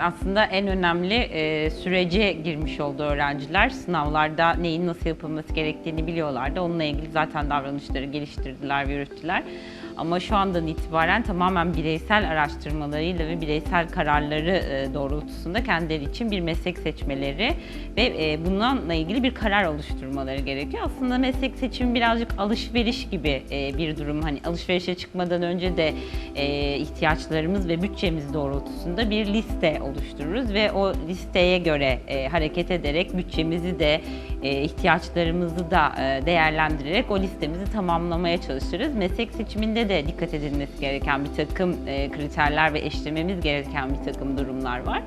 Aslında en önemli e, sürece girmiş oldu öğrenciler. Sınavlarda neyin nasıl yapılması gerektiğini biliyorlardı. Onunla ilgili zaten davranışları geliştirdiler ve yürüttüler. Ama şu andan itibaren tamamen bireysel araştırmalarıyla ve bireysel kararları e, doğrultusunda kendileri için bir meslek seçmeleri ve e, bununla ilgili bir karar oluşturmaları gerekiyor. Aslında meslek seçimi birazcık alışveriş gibi e, bir durum. Hani alışverişe çıkmadan önce de e, ihtiyaçlarımız ve bütçemiz doğrultusunda bir liste oluştururuz ve o listeye göre hareket ederek bütçemizi de ihtiyaçlarımızı da e, değerlendirerek o listemizi tamamlamaya çalışırız. Meslek seçiminde de dikkat edilmesi gereken bir takım e, kriterler ve eşlememiz gereken bir takım durumlar var.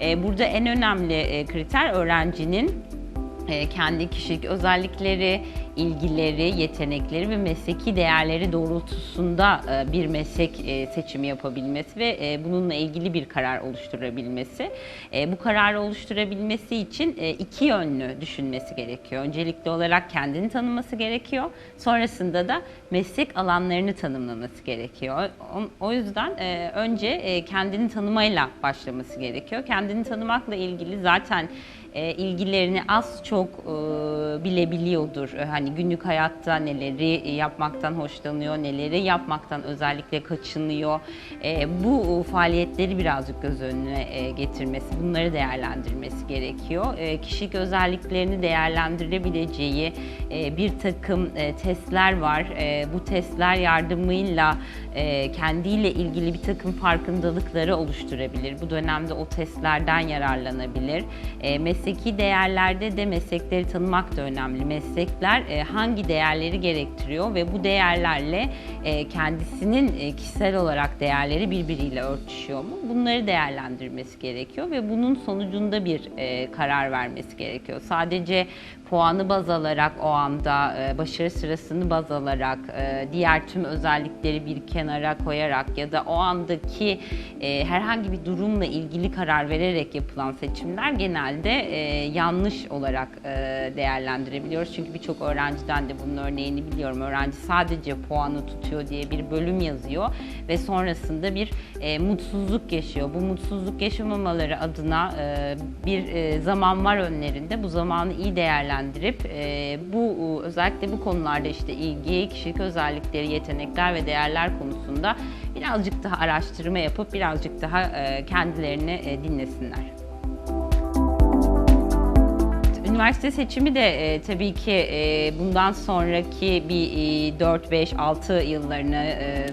E, burada en önemli e, kriter öğrencinin e, kendi kişilik özellikleri, ilgileri, yetenekleri ve mesleki değerleri doğrultusunda e, bir meslek e, seçimi yapabilmesi ve e, bununla ilgili bir karar oluşturabilmesi. Bu kararı oluşturabilmesi için iki yönlü düşünmesi gerekiyor. Öncelikli olarak kendini tanıması gerekiyor. Sonrasında da meslek alanlarını tanımlaması gerekiyor. O- yüzden önce kendini tanımayla başlaması gerekiyor. Kendini tanımakla ilgili zaten e, ilgilerini az çok e, bilebiliyordur. E, Hani günlük hayatta neleri yapmaktan hoşlanıyor, neleri yapmaktan özellikle kaçınıyor. E, bu faaliyetleri birazcık göz önüne e, getirmesi, bunları değerlendirmesi gerekiyor. E, kişilik özelliklerini değerlendirebileceği e, bir takım e, testler var. E, bu testler yardımıyla e, kendiyle ilgili bir takım farkındalıkları oluşturabilir. Bu dönemde o testlerden yararlanabilir. E, mesleki değerlerde de meslekleri tanımak da önemli. Meslekler e, hangi değerleri gerektiriyor ve bu değerlerle e, kendisinin e, kişisel olarak değerleri birbiriyle örtüşüyor mu? Bunları değerlendirmesi gerekiyor ve bunun sonucunda bir karar vermesi gerekiyor. Sadece puanı baz alarak o anda başarı sırasını baz alarak diğer tüm özellikleri bir kenara koyarak ya da o andaki herhangi bir durumla ilgili karar vererek yapılan seçimler genelde e, yanlış olarak e, değerlendirebiliyoruz. Çünkü birçok öğrenciden de bunun örneğini biliyorum. Öğrenci sadece puanı tutuyor diye bir bölüm yazıyor ve sonrasında bir e, mutsuzluk yaşıyor. Bu mutsuzluk yaşamamaları adına e, bir e, zaman var önlerinde. Bu zamanı iyi değerlendirip e, bu özellikle bu konularda işte ilgi, kişilik özellikleri, yetenekler ve değerler konusunda birazcık daha araştırma yapıp birazcık daha e, kendilerini e, dinlesinler. Üniversite seçimi de e, tabii ki e, bundan sonraki bir e, 4, 5, 6 yıllarını e,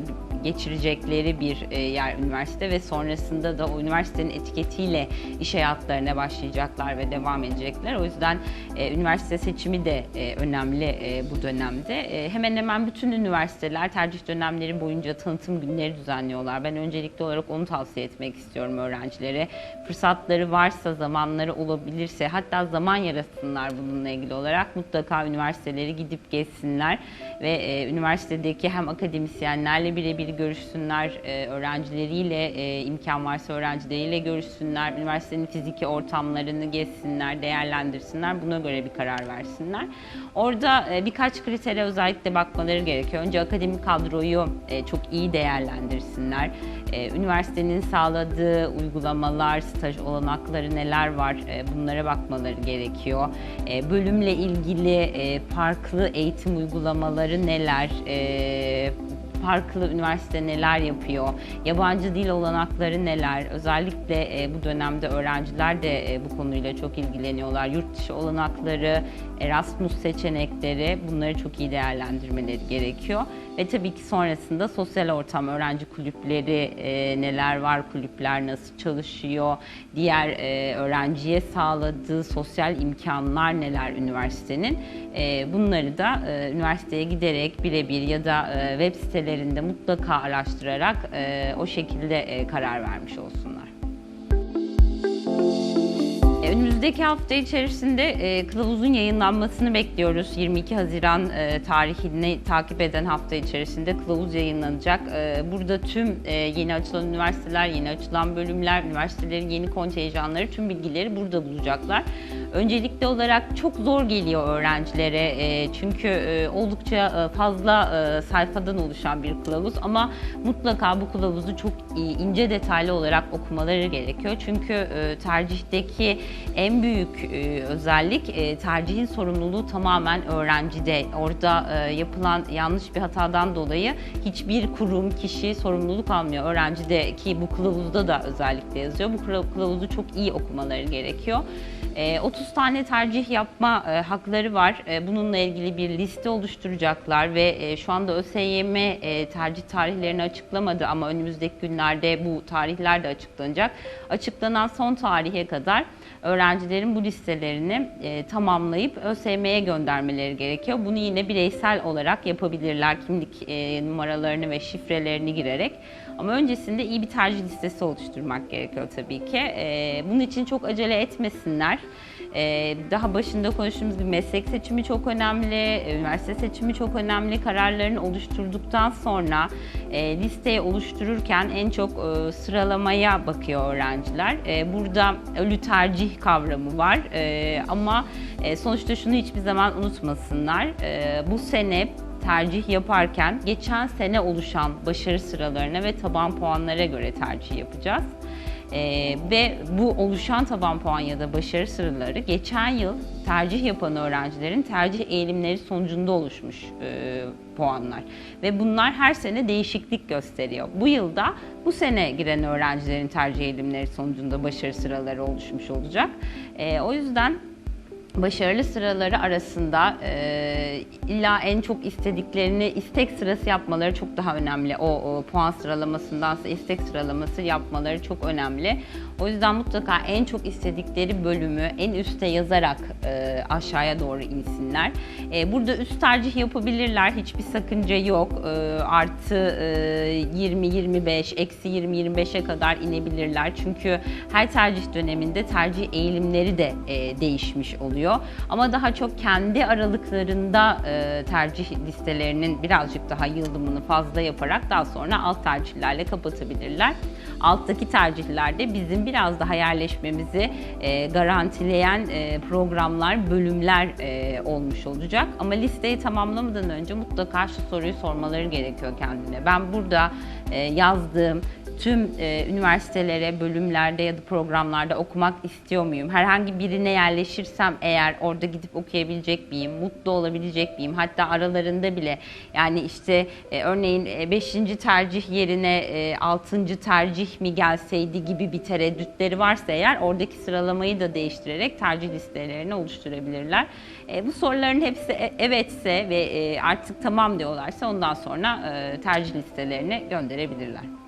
geçirecekleri bir e, yer üniversite ve sonrasında da o üniversitenin etiketiyle iş hayatlarına başlayacaklar ve devam edecekler. O yüzden e, üniversite seçimi de e, önemli bu dönemde. Hemen hemen bütün üniversiteler tercih dönemleri boyunca tanıtım günleri düzenliyorlar. Ben öncelikli olarak onu tavsiye etmek istiyorum öğrencilere. Fırsatları varsa, zamanları olabilirse, hatta zaman yarasınlar bununla ilgili olarak mutlaka üniversiteleri gidip gezsinler ve üniversitedeki hem akademisyenlerle birebir görüşsünler, e, öğrencileriyle e, imkan varsa öğrencileriyle görüşsünler, üniversitenin fiziki ortamlarını gezsinler, değerlendirsinler, buna göre bir karar versinler. Orada e, birkaç kritere özellikle bakmaları gerekiyor. Önce akademik kadroyu e, çok iyi değerlendirsinler. E, üniversitenin sağladığı uygulamalar, staj olanakları neler var e, bunlara bakmaları gerekiyor. E, bölümle ilgili e, farklı eğitim uygulamaları neler, e, farklı üniversite neler yapıyor, yabancı dil olanakları neler, özellikle e, bu dönemde öğrenciler de e, bu konuyla çok ilgileniyorlar. Yurt dışı olanakları, Erasmus seçenekleri bunları çok iyi değerlendirmeleri gerekiyor. Ve tabii ki sonrasında sosyal ortam, öğrenci kulüpleri e, neler var, kulüpler nasıl çalışıyor, diğer e, öğrenciye sağladığı sosyal imkanlar neler üniversitenin. E, bunları da e, üniversiteye giderek birebir ya da e, web sitelerinde mutlaka araştırarak o şekilde karar vermiş olsunlar. E, Önümüzdeki hafta içerisinde e, kılavuzun yayınlanmasını bekliyoruz. 22 Haziran e, tarihini takip eden hafta içerisinde kılavuz yayınlanacak. E, burada tüm e, yeni açılan üniversiteler, yeni açılan bölümler, üniversitelerin yeni kontenjanları, tüm bilgileri burada bulacaklar. Öncelikli olarak çok zor geliyor öğrencilere e, çünkü e, oldukça e, fazla e, sayfadan oluşan bir kılavuz ama mutlaka bu kılavuzu çok iyi, ince detaylı olarak okumaları gerekiyor. Çünkü e, tercihteki en büyük e, özellik e, tercihin sorumluluğu tamamen öğrencide. Orada e, yapılan yanlış bir hatadan dolayı hiçbir kurum, kişi sorumluluk almıyor. Öğrencideki bu kılavuzda da özellikle yazıyor. Bu kıla- kılavuzu çok iyi okumaları gerekiyor. E, 30 tane tercih yapma e, hakları var. E, bununla ilgili bir liste oluşturacaklar ve e, şu anda ÖSYM e, tercih tarihlerini açıklamadı ama önümüzdeki günlerde bu tarihler de açıklanacak. Açıklanan son tarihe kadar öğrencilerin bu listelerini e, tamamlayıp ÖSYM'ye göndermeleri gerekiyor. Bunu yine bireysel olarak yapabilirler kimlik e, numaralarını ve şifrelerini girerek. Ama öncesinde iyi bir tercih listesi oluşturmak gerekiyor tabii ki. E, bunun için çok acele etmesinler. E, daha başında konuştuğumuz gibi meslek seçimi çok önemli, e, üniversite seçimi çok önemli. Kararlarını oluşturduktan sonra e, listeyi oluştururken en çok e, sıralamaya bakıyor öğrenciler. E, burada ölü tercih kavramı var E, ama e, sonuçta şunu hiçbir zaman unutmasınlar. E, bu sene tercih yaparken geçen sene oluşan başarı sıralarına ve taban puanlara göre tercih yapacağız. Ee, ve bu oluşan taban puan ya da başarı sıraları geçen yıl tercih yapan öğrencilerin tercih eğilimleri sonucunda oluşmuş e, puanlar. Ve bunlar her sene değişiklik gösteriyor. Bu yılda bu sene giren öğrencilerin tercih eğilimleri sonucunda başarı sıraları oluşmuş olacak. E, o yüzden başarılı sıraları arasında e, illa en çok istediklerini istek sırası yapmaları çok daha önemli. O, o puan sıralamasındansa istek sıralaması yapmaları çok önemli. O yüzden mutlaka en çok istedikleri bölümü en üste yazarak e, aşağıya doğru insinler. E, burada üst tercih yapabilirler. Hiçbir sakınca yok. E, artı e, 20-25, eksi 20-25'e kadar inebilirler. Çünkü her tercih döneminde tercih eğilimleri de e, değişmiş oluyor. Ama daha çok kendi aralıklarında e, tercih listelerinin birazcık daha yıldımını fazla yaparak daha sonra alt tercihlerle kapatabilirler. Alttaki tercihlerde bizim biraz daha yerleşmemizi e, garantileyen e, programlar, bölümler e, olmuş olacak. Ama listeyi tamamlamadan önce mutlaka şu soruyu sormaları gerekiyor kendine. Ben burada e, yazdığım tüm e, üniversitelere, bölümlerde ya da programlarda okumak istiyor muyum? Herhangi birine yerleşirsem eğer orada gidip okuyabilecek miyim? Mutlu olabilecek miyim? Hatta aralarında bile yani işte e, örneğin 5. tercih yerine 6. tercih mi gelseydi gibi bir tereddütleri varsa eğer oradaki sıralamayı da değiştirerek tercih listelerini oluşturabilirler. E, bu soruların hepsi e- evetse ve e, artık tamam diyorlarsa ondan sonra e, tercih listelerini gönderebilirler.